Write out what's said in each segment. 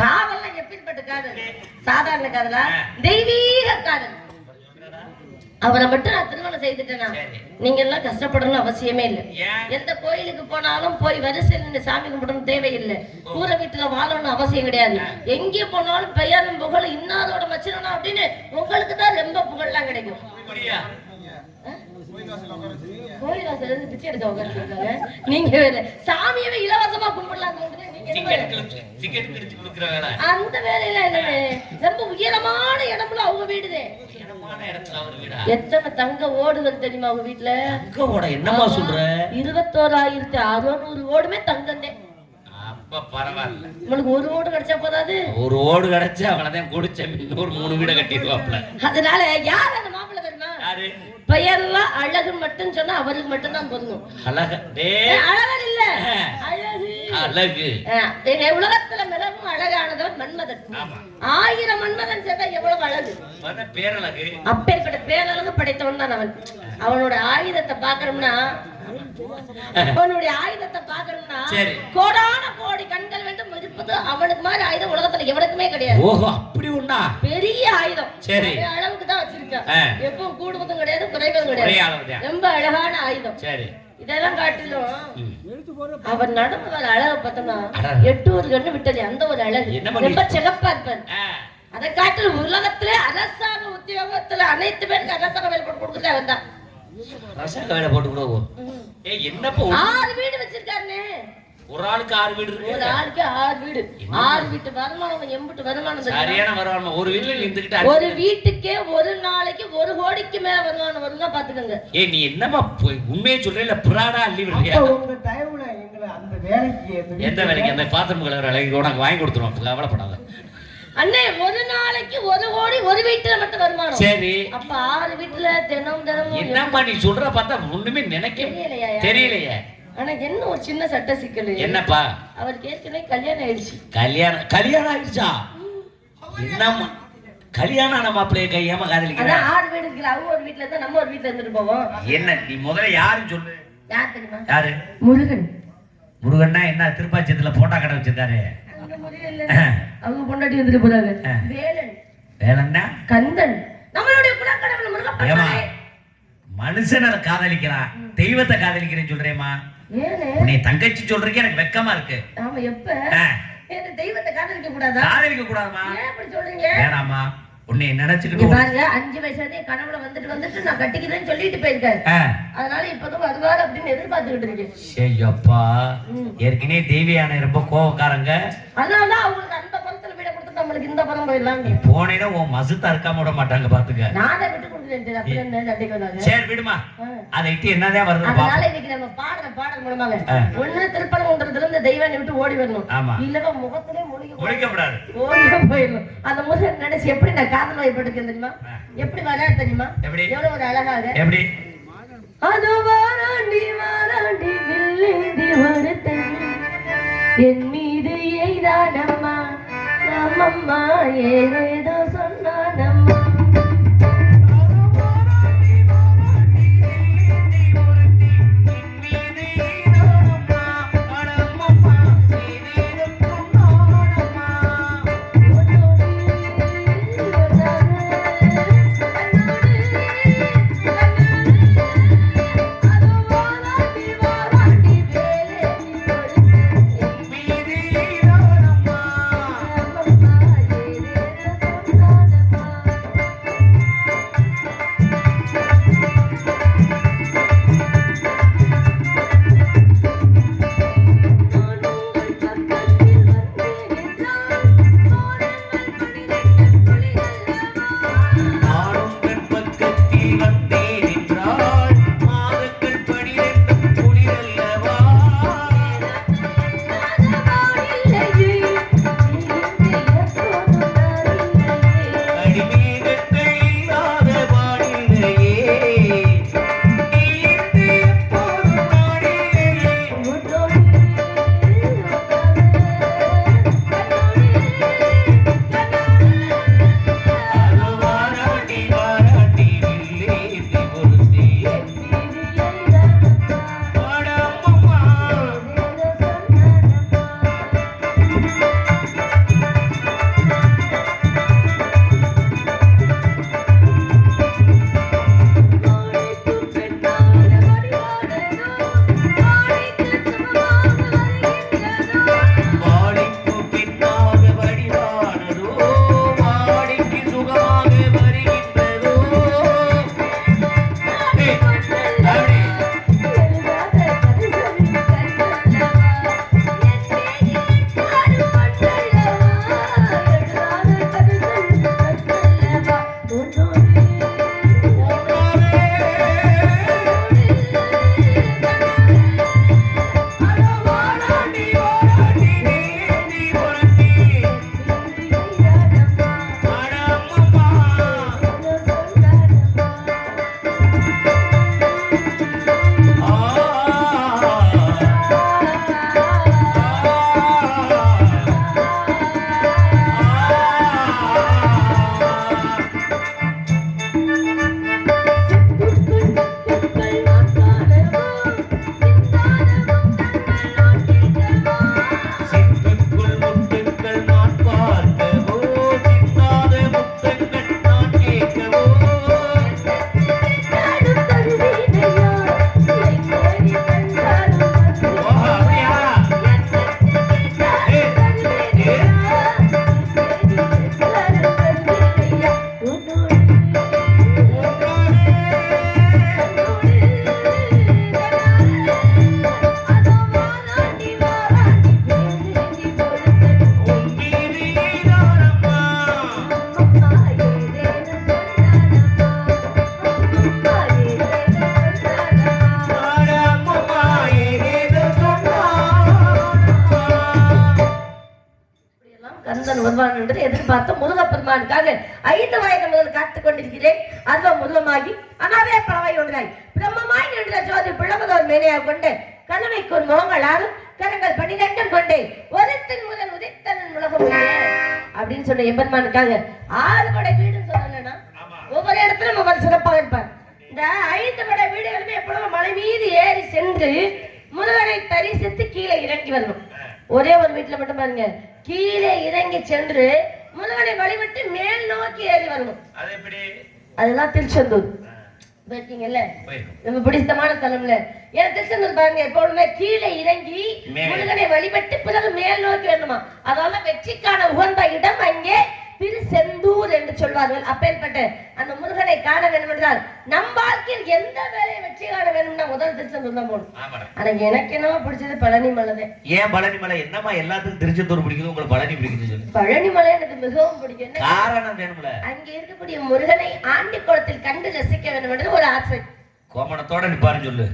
காதல்லாம் எப்படிப்பட்ட காதல்? சாதாரண காதலா? தெய்வீக காதல். அவரை மட்டும் நான் திருமணம் செய்துட்டேனா. நீங்க எல்லாம் கஷ்டப்படணும்னு அவசியமே இல்லை. எந்த கோயிலுக்கு போனாலும் போய் வரிசையில் நின்று சாமி கும்பிடணும் தேவையில்லை. கூரை வீட்டுல வாழணும்னு அவசியம் கிடையாது. எங்கே போனாலும் பெயரும் புகழும் இன்னாரோட மச்சிரணும் அப்படின்னு உங்களுக்கு தான் ரொம்ப புகழ்லாம் கிடைக்கும். இருந்து பிச்சை எடுக்க உட்காந்துருக்காங்க நீங்க வேற சாமியவே இலவசமா கும்பிடலாம் அந்த வேலையில ரொம்ப உயரமான இடம்ல அவங்க வீடுதே எத்தனை தங்க ஓடுகள் தெரியுமா அவங்க வீட்டுல என்னம்மா சொல்ற இருபத்தோராயிரத்தி அறுநூறு ஓடுமே தங்கந்தே உங்களுக்கு ஒரு ஓடு கிடைச்சா போதாது ஒரு ஓடு கிடைச்சு அவனதான் குடிச்ச இன்னொரு மூணு வீட கட்டிடுவாப்ல. அதனால யார் அந்த மாப்பிள்ளை தெரியுமா? பெயர்லாம் அழகு மட்டும் சொன்னா அவருக்கு மட்டும் தான் பொருந்தும். அழக. டே. அழகன் இல்ல. அழகு. அழகு. உலகத்துல மிகவும் அழகானதவன் மன்மதன். ஆயிரம் மன்மதன் சேர்த்தா எவ்வளவு அழகு. பேரழகு. அப்பேற்பட்ட பேரழகு படைத்தவன் தான் அவன். அவனோட ஆயுதத்தை பாக்கணும்னா அவனுடைய ஆயுதத்தை பாக்கணும்னா. கோடான கோடி கண்கள் வேண்டும் இருப்பது அவனுக்கு மாதிரி ஆயுதம் உலகத்துல எவனுக்குமே கிடையாது. ஓஹோ அப்படி ஒண்ணா? பெரிய ஆயுதம். சரி. அளவுக்கு தான் வச்சிருக்கேன். எப்பவும் கூடுவதும் கிடையாது குறைவதும் கிடையாது. ரொம்ப அழகான ஆயுதம். சரி. இதெல்லாம் காட்டிலும் ம். அவன் நடந்து வர அழகை பார்த்தோம்னா. எட்டு ஒரு கண்ணு விட்டது அந்த ஒரு அழகு. ரொம்ப சிறப்பா இருப்பார். அதை காட்டிலும் உலகத்திலே அரசாங்க உத்தியோகத்துல அனைத்து பேருக்கு அரசாங்க வேலை போட்டு கொடுக்குறது அவன் தான். ரசாக்க வேலை போட்டு கூட ஏ என்னப்பா ஒரு- ஆறு வீடு வச்சிருக்காருன்னு ஒரு ஆளுக்கு ஆறு வீடு ஒரு இருக்கு ஆளுக்கு ஆறு வீடு. ஆறு வீட்டு வருமானம் எம்பிட்டு வருமானம்? சரியான வருவாங்க ஒரு வீட்டுல நின்றுகிட்டு ஒரு வீட்டுக்கே ஒரு நாளைக்கு ஒரு கோடிக்கு மேல வருமானம் வரும்னா பாத்துக்கோங்க. ஏ நீ என்னம்மா பொய்- உண்மையை சொல்ற இல்ல பிராடா அள்ளி விடுறியா? அப்ப உங்க தயவுல எங்களை அந்த வேலைக்கு அந்த எந்த வேலைக்கு? அந்த பாத்திரம் கழுவுற வேலைக்கு உனக்கு வாங்கி கொடுத்துருவோம். கவலைப்படாத. அண்ணே ஒரு நாளைக்கு ஒரு கோடி ஒரு வீட்டுல மட்டும் வருமானம். சரி. அப்ப ஆறு வீட்டுல தினம் தினமும் என்னம்மா நீ சொல்ற பார்த்தா ஒண்ணுமே நினைக்க தெரியலையா? தெரியலையே. ஆனா என்ன ஒரு சின்ன சட்ட சிக்கல்? என்னப்பா? அவருக்கு ஏற்கனவே கல்யாணம் ஆயிடுச்சு. கல்யாணம் கல்யாணம் ஆயிடுச்சா? என்னம்மா? கல்யாணம் ஆன மாப்பிள்ளைய கையாம காதலிக்கிற? அதான் ஆறு வீடு இருக்குல்ல அவங்க ஒரு வீட்டுல இருந்தா நம்ம ஒரு வீட்டுல இருந்துட்டு போவோம். என்ன நீ முதல்ல யாருன்னு சொல்லு. யார் தெரியுமா? யாரு? முருகன். முருகன்னா என்ன திருப்பாச்சியத்துல போட்டா கடை வச்சிருக்காரு. அவங்க பொண்டாட்டி வந்துட்டு போறாங்க. வேலன். வேலைன்னா? கந்தன். நம்மளுடைய குலக்கடவுள் முருகப்பன் ஏமா மனுஷனை காதலிக்கிறான். தெய்வத்தை காதலிக்கிறேன்னு சொல்றேம்மா. ஏனே? உன்னை தங்கச்சி சொல்றதுக்கு எனக்கு வெக்கமா இருக்கு. ஆமா எப்ப? இந்த தெய்வத்தை காதலிக்க கூடாதா? காதலிக்க கூடாதுமா ஏன் அப்படி சொல்றீங்க? வேணாமா உன்னை நினைச்சுக்கிட்டு பாருங்க அஞ்சு வயசுல இருந்தே கனவுல வந்துட்டு வந்துட்டு நான் கட்டிக்கிறேன்னு சொல்லிட்டு போயிருக்காரு. அதனால இப்பதான் வருவாரு அப்படின்னு எதிர்பார்த்துக்கிட்டு இருக்கேன். ஐயப்பா ம். ஏற்கனவே தேவியான ரொம்ப கோவக்காரங்க. அதனாலதான் அவங்களுக்கு அந்த படத்துல வீட கொடுத்து நம்மளுக்கு இந்த படம் போயிடலாம் நீ போனேன்னா உன் மசுத்தா இருக்காம விட மாட்டாங்க பாத்துக்க நானே விட்டு வந்தாங்க. சரி விடுமா. அதை இட்டு என்னதான் வருது அதனால இன்னைக்கு நம்ம பாடுற பாடல் மூலமாக. ஒண்ணு திருப்பரங்குன்றத்துல இருந்து தெய்வானை விட்டு ஓடி வரணும். ஆமா. இல்லவா முகத்திலே முழுகி முடிக்கப்படாது ஓடியே போயிடணும் அந்த முருகன் நினைச்சு எப்படி நான் காதல் வயப்பட்டிருக்கேன் தெரியுமா. எப்படி வராது தெரியுமா? எப்படி? எவ்வளவு ஒரு அழகாக. எப்படி? அதோ வாராண்டி வாராண்டி வில்லேந்தி ஒருத்தன் என் மீது எய்தானம்மா மம்மா ஏதேதோ வருவான் என்று எதிர்பார்த்த முருகப்பெருமானுக்காக ஐந்து வயது முதல் காத்துக் கொண்டிருக்கிறேன் அர்வம் உருவமாகி அனாவே பறவை ஒன்றாய். பிரம்மமாய் நின்ற ஜோதி பிளவதோர் மேனையாக கொண்டு கணவைக்கு ஒரு முகங்களாலும் கரங்கள் பன்னிரெண்டும் கொண்டே ஒருத்தன் முதல் உதித்தன் உலகம். அப்படின்னு சொன்ன எம்பெருமானுக்காக ஆறு படை வீடுன்னு சொல்லலைன்னா ஒவ்வொரு இடத்திலும் ஒவ்வொரு சிறப்பாக இருப்பார். இந்த ஐந்து படை வீடுகளுமே எப்பொழுதும் மலை மீது ஏறி சென்று முருகனை தரிசித்து கீழே இறங்கி வரணும். ஒரே ஒரு வீட்டுல மட்டும் பாருங்க. கீழே இறங்கி சென்று முருகனை வழிபட்டு மேல் நோக்கி ஏறி வரணும். அதுதான் திருச்செந்தூர். போயிருக்கீங்கல்ல. நம்ம பிடித்தமான ஸ்தலம்ல. ஏன்னா திருச்செந்தூர் பாருங்க எப்பொழுதுமே கீழே இறங்கி. முருகனை வழிபட்டு பிறகு மேல் நோக்கி வரணுமா? அதனால வெற்றிக்கான உகந்த இடம் அங்கே திருச்செந்தூர் என்று சொல்வார்கள். அப்பேற்பட்ட அந்த முருகனை காண வேண்டும் என்றால் நம் வாழ்க்கையில் எந்த வேலையை வெற்றி காண வேணும்னா முதல் திருச்செந்தூர் தான் போகணும். ஆனா எனக்கு என்னவோ பிடிச்சது பழனி மலை ஏன் பழனி மலை என்னம்மா எல்லாத்துக்கும் திருச்செந்தூர் பிடிக்குது? உங்களுக்கு பழனி பிடிக்குது பழனி மலை எனக்கு மிகவும் பிடிக்கும். காரணம் வேணும்ல. அங்கே இருக்கக்கூடிய முருகனை ஆண்டி குளத்தில் கண்டு ரசிக்க வேண்டும் என்று ஒரு ஆசை. கோமணத்தோட நிப்பாருன்னு சொல்லு.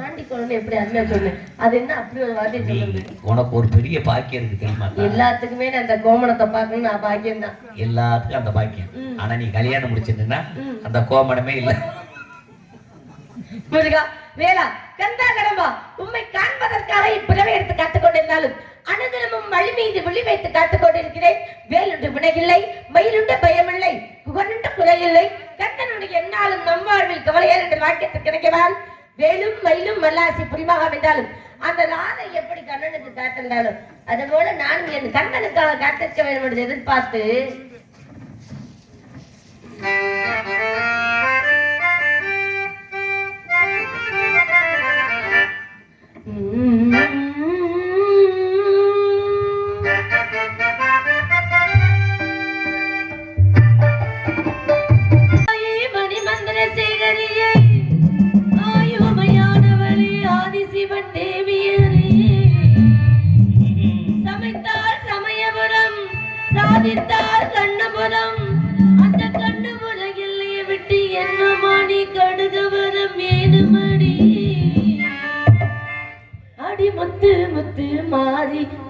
ஆண்டி குளம்னு எப்படி சொல்லு? அது என்ன அப்படி ஒரு வார்த்தை நீ சொல்லுது? உனக்கு ஒரு பெரிய பாக்கியம் இருக்கு தெரியுமா எல்லாத்துக்குமே நான் அந்த கோமணத்தை பார்க்கணும் நான் பாக்கியம் தான். எல்லாத்துக்கும் அந்த பாக்கியம். ம். ஆனா நீ கல்யாணம் முடிச்சிருந்தா ம். அந்த கோமணமே இல்ல. முருகா வேளா கந்தா கடம்பா உம்மை காண்பதற்காக இப்பிறவை எடுத்து காத்துக் கொண்டிருந்தாலும் அனுதினமும் மீது விழி வைத்து காத்துக் கொண்டிருக்கிறேன். வேலுண்டு வினையில்லை மயிலுண்டு பயமில்லை புகழுண்டு குறையில்லை. கந்தனுடைய என்னாலும் நம் வாழ்வில் என்ற வாக்கியத்துக்கு கிடைக்கவால் வேலும் மயிலும் மல்லாசி புரிமாக அமைந்தாலும் அந்த ராதை எப்படி கண்ணனுக்கு காத்திருந்தாலும் அதுபோல நானும் என் கண்ணனுக்காக காத்திருக்க வேண்டும் என்று எதிர்பார்த்து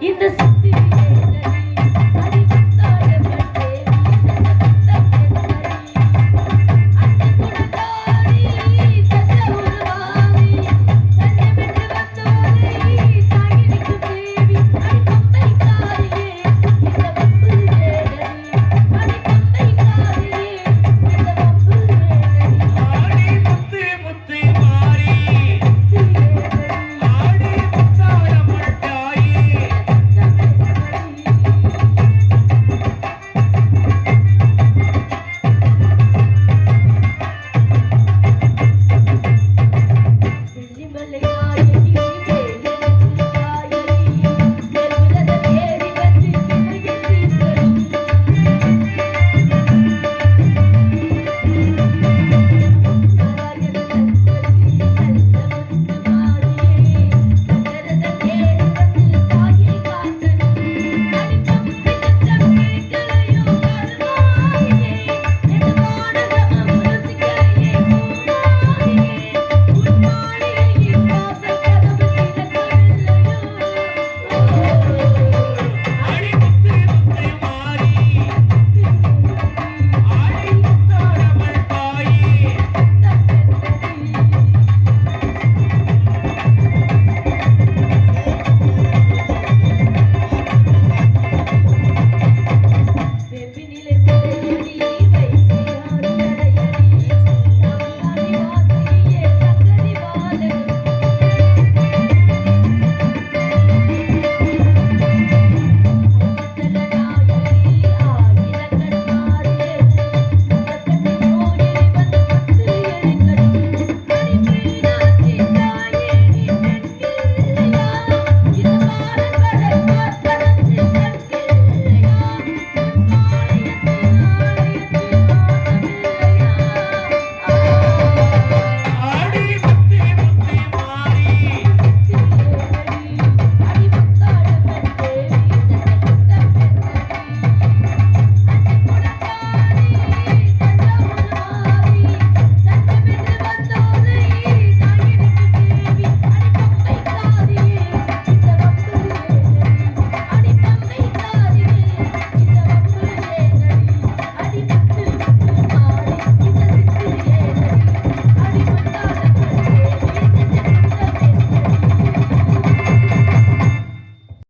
இந்த சுத்தி